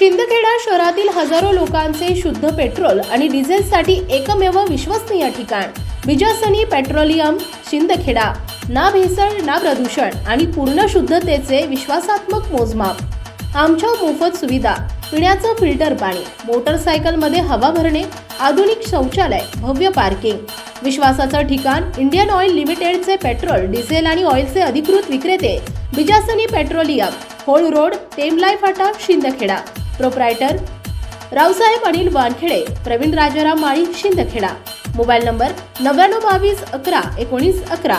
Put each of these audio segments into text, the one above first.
शिंदखेडा शहरातील हजारो लोकांचे शुद्ध पेट्रोल आणि डिझेलसाठी एकमेव विश्वसनीय ठिकाण. बिजासनी पेट्रोलियम शिंदखेडा. ना भेसळ ना प्रदूषण आणि पूर्ण शुद्धतेचे विश्वासात्मक मोजमाप. आमच्या मोफत सुविधा पिण्याचं फिल्टर पाणी मोटरसायकलमध्ये हवा भरणे आधुनिक शौचालय भव्य पार्किंग. विश्वासाचं ठिकाण इंडियन ऑइल लिमिटेडचे पेट्रोल डिझेल आणि ऑइलचे अधिकृत विक्रेते बिजासनी पेट्रोलियम होळ रोड टेमलाई फाटा Shindkheda. Proprietor Raosaheb Anil Wankhede Pravin Rajaram Mali Shindkheda. Mobile number नव्याण्णव बावीस अकरा एकोणीस अकरा.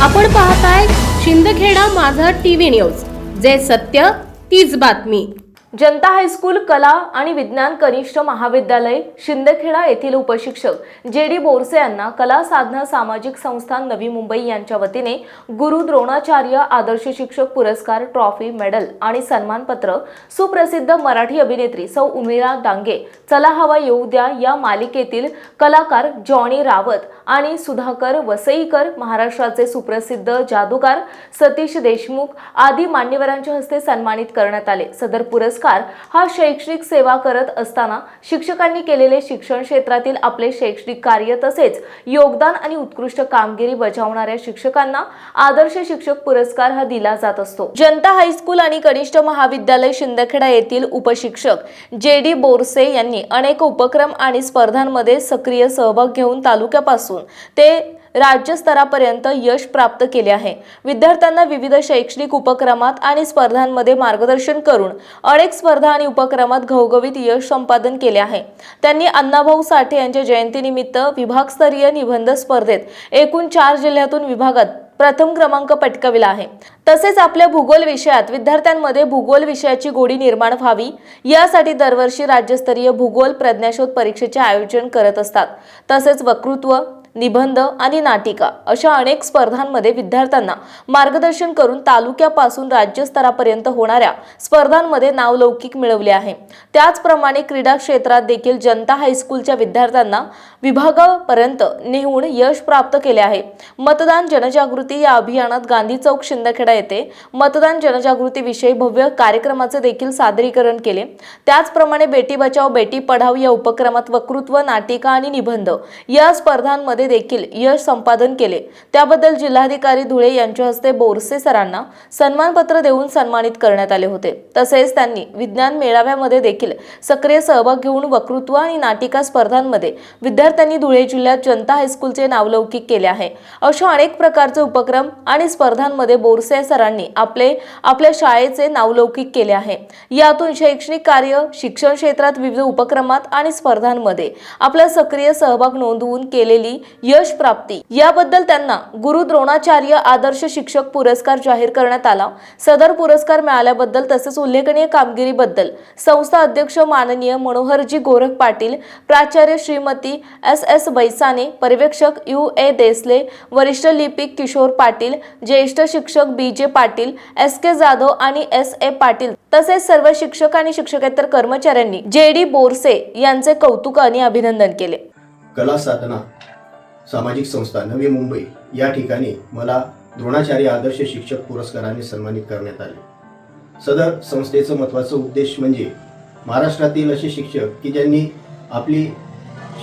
आपण पाहताय शिंदखेडा माझा टीव्ही न्यूज. जे सत्य तीच बातमी. जनता हायस्कूल कला आणि विज्ञान कनिष्ठ महाविद्यालय शिंदखेडा येथील उपशिक्षक जे डी बोरसे यांना कला साधना सामाजिक संस्थान नवी मुंबई यांच्या वतीने गुरु द्रोणाचार्य आदर्श शिक्षक पुरस्कार ट्रॉफी मेडल आणि सन्मानपत्र सुप्रसिद्ध मराठी अभिनेत्री सौ उमिरा डांगे चला हवा येऊ द्या या मालिकेतील कलाकार जॉनी रावत आणि सुधाकर वसईकर महाराष्ट्राचे सुप्रसिद्ध जादूगार सतीश देशमुख आदी मान्यवरांच्या हस्ते सन्मानित करण्यात आले. सदर पुरस्कार पुरस्कार हा शैक्षणिक सेवा करत असताना शिक्षकांनी केलेले शिक्षण क्षेत्रातील आपले शैक्षणिक कार्य तसेच योगदान आणि उत्कृष्ट कामगिरी बजावणाऱ्या शिक्षकांना आदर्श शिक्षक पुरस्कार हा दिला जात असतो. जनता हायस्कूल आणि कनिष्ठ महाविद्यालय शिंदखेडा येथील उपशिक्षक जे डी बोरसे यांनी अनेक उपक्रम आणि स्पर्धांमध्ये सक्रिय सहभाग घेऊन तालुक्यापासून ते राज्यस्तरापर्यंत यश प्राप्त केले आहे. विद्यार्थ्यांना विविध शैक्षणिक उपक्रमात आणि स्पर्धांमध्ये मार्गदर्शन करून अनेक स्पर्धा आणि उपक्रमात घवघवीत यश संपादन केले आहे. त्यांनी अण्णाभाऊ साठे यांच्या जयंतीनिमित्त विभागस्तरीय निबंध स्पर्धेत एकूण चार जिल्ह्यातून विभागात प्रथम क्रमांक पटकविला आहे. तसेच आपल्या भूगोल विषयात विद्यार्थ्यांमध्ये भूगोल विषयाची गोडी निर्माण व्हावी यासाठी दरवर्षी राज्यस्तरीय भूगोल प्रज्ञाशोध परीक्षेचे आयोजन करत असतात. तसेच वक्तृत्व निबंध आणि नाटिका अशा अनेक स्पर्धांमध्ये विद्यार्थ्यांना मार्गदर्शन करून तालुक्यापासून राज्यस्तरापर्यंत होणाऱ्या स्पर्धांमध्ये नावलौकिक मिळवले आहे. त्याचप्रमाणे क्रीडा क्षेत्रात देखील जनता हायस्कूलच्या विद्यार्थ्यांना विभागापर्यंत नेहून यश प्राप्त केले आहे. मतदान जनजागृती या अभियानात गांधी चौक शिंदखेडा येथे मतदान जनजागृतीविषयी भव्य कार्यक्रमाचे देखील सादरीकरण केले. त्याचप्रमाणे बेटी बचाव बेटी पढाव या उपक्रमात वक्तृत्व नाटिका आणि निबंध या स्पर्धांमध्ये देखील यश संपादन केले. त्याबद्दल जिल्हाधिकारी धुळे यांच्या हस्ते बोरसे सरांना सन्मानपत्र देऊन सन्मानित करण्यात आले होते. तसेच त्यांनी विज्ञान मेळाव्यामध्ये देखील सक्रिय सहभाग घेऊन वक्तृत्व आणि नाटिका स्पर्धांमध्ये विद्यार्थी विद्यार्थ्यांनी धुळे जिल्ह्यात जनता हायस्कूलचे नावलौकिक केले आहे. अशा अनेक प्रकारचे उपक्रम आणि स्पर्धांमध्ये बोरसे सरांनी आपले आपल्या शाळेचे नावलौकिक केले आहे. यातून शैक्षणिक कार्य शिक्षण क्षेत्रात विविध उपक्रमात आणि स्पर्धांमध्ये आपला सक्रिय सहभाग नोंदवून केलेली यश प्राप्ती. याबद्दल त्यांना गुरु द्रोणाचार्य आदर्श शिक्षक पुरस्कार जाहीर करण्यात आला. सदर पुरस्कार मिळाल्याबद्दल तसेच उल्लेखनीय कामगिरीबद्दल संस्था अध्यक्ष माननीय मनोहरजी गोरख पाटील प्राचार्य श्रीमती एस एस बैसाने पर्यवेक्षक यू ए देसले वरिष्ठ लिपिक किशोर पाटील ज्येष्ठ शिक्षक बी जे पाटील एस के जाधव आणि एस ए पाटील तसेच सर्व शिक्षक आणि शिक्षकेतर कर्मचाऱ्यांनी जे डी बोरसे यांचे कौतुक आणि अभिनंदन केले. कला साधना सामाजिक संस्था नवी मुंबई या ठिकाणी मला द्रोणाचार्य आदर्श शिक्षक पुरस्काराने सन्मानित करण्यात आले. सदर संस्थेचं महत्त्वाचं उद्देश म्हणजे महाराष्ट्रातील असे शिक्षक की ज्यांनी आपली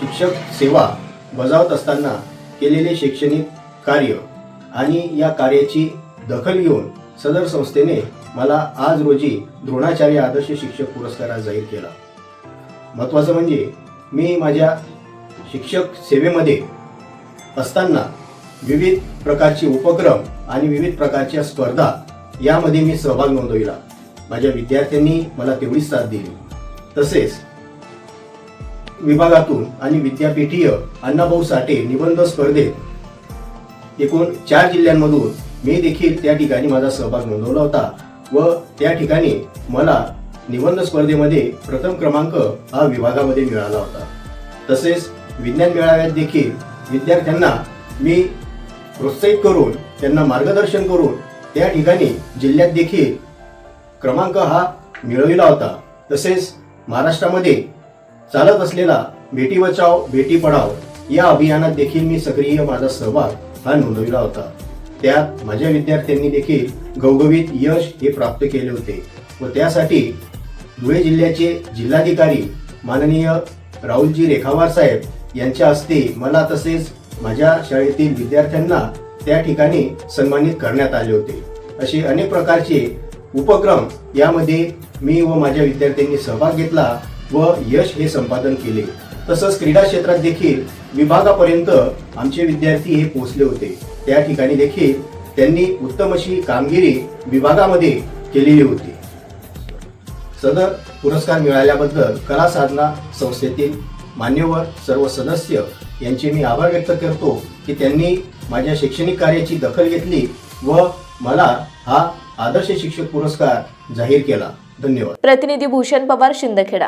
शिक्षक सेवा बजावत असताना केलेले शैक्षणिक कार्य आणि या कार्याची दखल घेऊन सदर संस्थेने मला आज रोजी द्रोणाचार्य आदर्श शिक्षक पुरस्कारात जाहीर केला. महत्त्वाचं म्हणजे मी माझ्या शिक्षक सेवेमध्ये असताना विविध प्रकारचे उपक्रम आणि विविध प्रकारच्या स्पर्धा यामध्ये मी सहभाग नोंदविला. माझ्या विद्यार्थ्यांनी मला तेवढीच साथ दिली. तसेच विभागातून आणि विद्यापीठीय अण्णाभाऊ साठे निबंध स्पर्धेत एकूण चार जिल्ह्यांमधून मी देखील त्या ठिकाणी माझा सहभाग नोंदवला होता व त्या ठिकाणी मला निबंध स्पर्धेमध्ये प्रथम क्रमांक हा विभागामध्ये मिळाला होता. तसेच विज्ञान मेळाव्यात देखील विद्यार्थ्यांना मी प्रोत्साहित करून त्यांना मार्गदर्शन करून त्या ठिकाणी जिल्ह्यात देखील क्रमांक हा मिळविला होता. तसेच महाराष्ट्रामध्ये चालत असलेला बेटी बचाव बेटी पढाव या अभियानात देखील मी सक्रिय माझा सहभाग हा नोंदविला होता. त्यात माझ्या विद्यार्थ्यांनी देखील घवघवीत यश हे प्राप्त केले होते व त्यासाठी धुळे जिल्ह्याचे जिल्हाधिकारी माननीय राहुलजी रेखावार साहेब यांच्या हस्ते मला तसेच माझ्या शाळेतील विद्यार्थ्यांना त्या ठिकाणी सन्मानित करण्यात आले होते. असे अनेक प्रकारचे उपक्रम यामध्ये मी व माझ्या विद्यार्थ्यांनी सहभाग घेतला व यश हे संपादन केले. तसंच क्रीडा क्षेत्रात देखील विभागापर्यंत आमचे विद्यार्थी हे पोहोचले होते. त्या ठिकाणी देखील त्यांनी उत्तम अशी कामगिरी विभागामध्ये केलेली होती. सदर पुरस्कार मिळाल्याबद्दल कला साधना संस्थेतील मान्यवर सर्व सदस्य यांचे मी आभार व्यक्त करतो की त्यांनी माझ्या शैक्षणिक कार्याची दखल घेतली व मला हा आदर्श शिक्षक पुरस्कार जाहीर केला. धन्यवाद. प्रतिनिधी भूषण पवार शिंदखेडा.